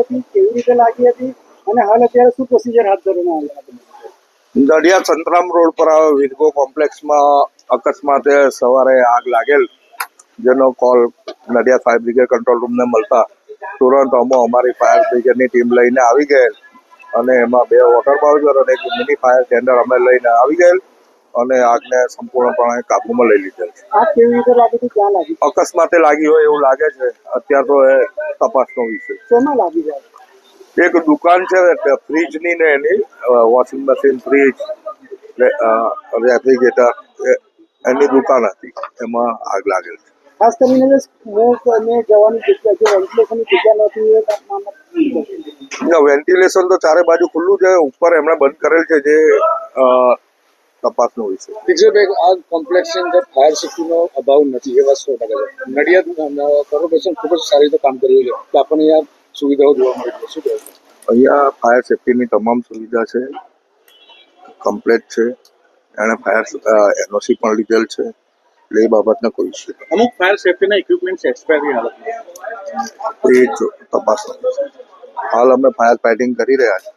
હતી, કેવી રીતે લાગી હતી, અને હાલ અત્યારે શું પ્રોસિજર હાથ ધરવામાં સંતરામ રોડ પર આવેલ વિરગો કોમ્પ્લેક્સમાં અકસ્માતે સવારે આગ લાગેલ, જેનો કોલ નડિયા ફાયર બ્રિગેડ કંટ્રોલ રૂમને મળતા તુરંત અમો અમારી ફાયર બ્રિગેડની ટીમ લઈને આવી ગયેલ. અને એમાં બે વોટર બાઉઝર અને એક મિની ફાયર ટેન્ડર અમે લઈને આવી ગયેલ. અને આગને સંપૂર્ણપણે કાબુમાં લઈ લીધેલ છે. અકસ્માતે લાગી હોય એવું લાગે છે. અત્યાર તો એ તપાસનો વિષય શેમાં લાગી જાય એક દુકાન છે ફ્રીજની ને એની વોશિંગ મશીન ફ્રીજ રેફ્રિજરેટર એની દુકાન હતી. એમાં આગ લાગેલ છે. ખાસ કરીને જવાની જગ્યા નથી વેન્ટિલેશન તો ચારે બાજુ ખુલ્લું છે. ઉપર એમણે બંધ કરેલ છે જે તપાસનો વિષય દીક્ષિતભાઈ આ કોમ્પ્લેક્સની અંદર ફાયર સેફ્ટીનો અભાવ નથી એવા સો ટકા છે. નડિયાદ કોર્પોરેશન ખૂબ જ સારી રીતે કામ કરી રહ્યું છે. આપણને આ સુવિધાઓ જોવા મળી છે. શું કહેવું અહીંયા ફાયર સેફ્ટીની તમામ સુવિધા છે. કમ્પ્લેટ છે. એણે ફાયર એનઓસી પણ લીધેલ છે. એટલે એ બાબતને કોઈ ઇસ્યુ અમુક ફાયર સેફ્ટીના ઇક્વિપમેન્ટ્સ એક્સપાયરી હાલતમાં એ જો તપાસ. હાલ અમે ફાયર ફાઇટિંગ કરી રહ્યા છીએ.